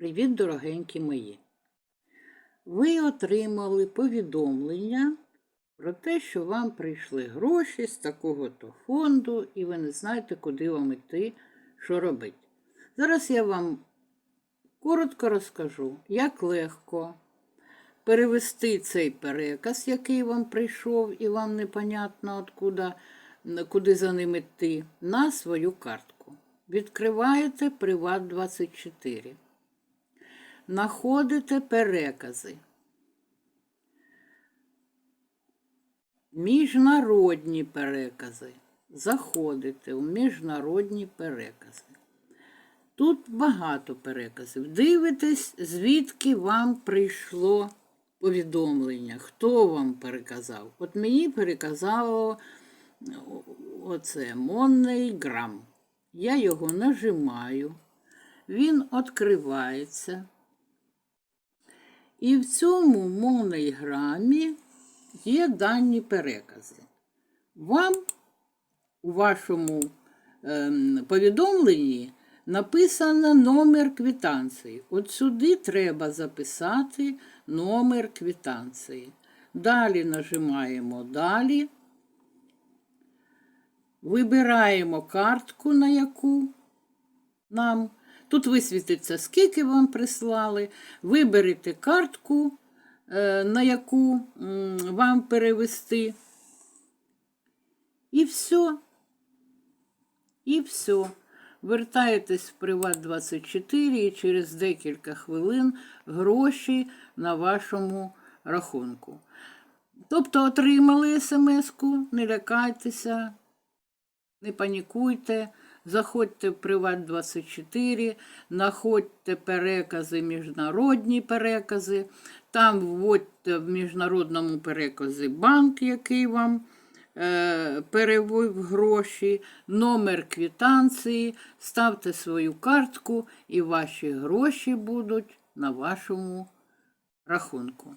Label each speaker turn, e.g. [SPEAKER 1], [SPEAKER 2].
[SPEAKER 1] Привіт, дорогенькі мої! Ви отримали повідомлення про те, що вам прийшли гроші з такого-то фонду, і ви не знаєте, куди вам йти, що робити. Зараз я вам коротко розкажу, як легко перевести цей переказ, який вам прийшов, і вам непонятно, откуда, куди за ним йти, на свою картку. Відкриваєте Приват24. Находите перекази. Міжнародні перекази. Заходите у міжнародні перекази. Тут багато переказів. Дивитесь, звідки вам прийшло повідомлення, хто вам переказав. От мені переказало оце Монний грам. Я його нажимаю, він відкривається. І в цьому монограмі є дані перекази. Вам у вашому ем, повідомленні написано номер квитанції. От сюди треба записати номер квитанції. Далі нажимаємо Далі. Вибираємо картку, на яку нам. Тут висвітиться, скільки вам прислали. Виберете картку, е, на яку вам перевести. І все. І все. Вертаєтесь в Приват 24 і через декілька хвилин гроші на вашому рахунку. Тобто отримали смс-ку, не лякайтеся, не панікуйте. Заходьте в Приват 24, знаходьте перекази, міжнародні перекази. Там вводьте в міжнародному переказі банк, який вам е, перевів гроші, номер квитанції, ставте свою картку і ваші гроші будуть на вашому рахунку.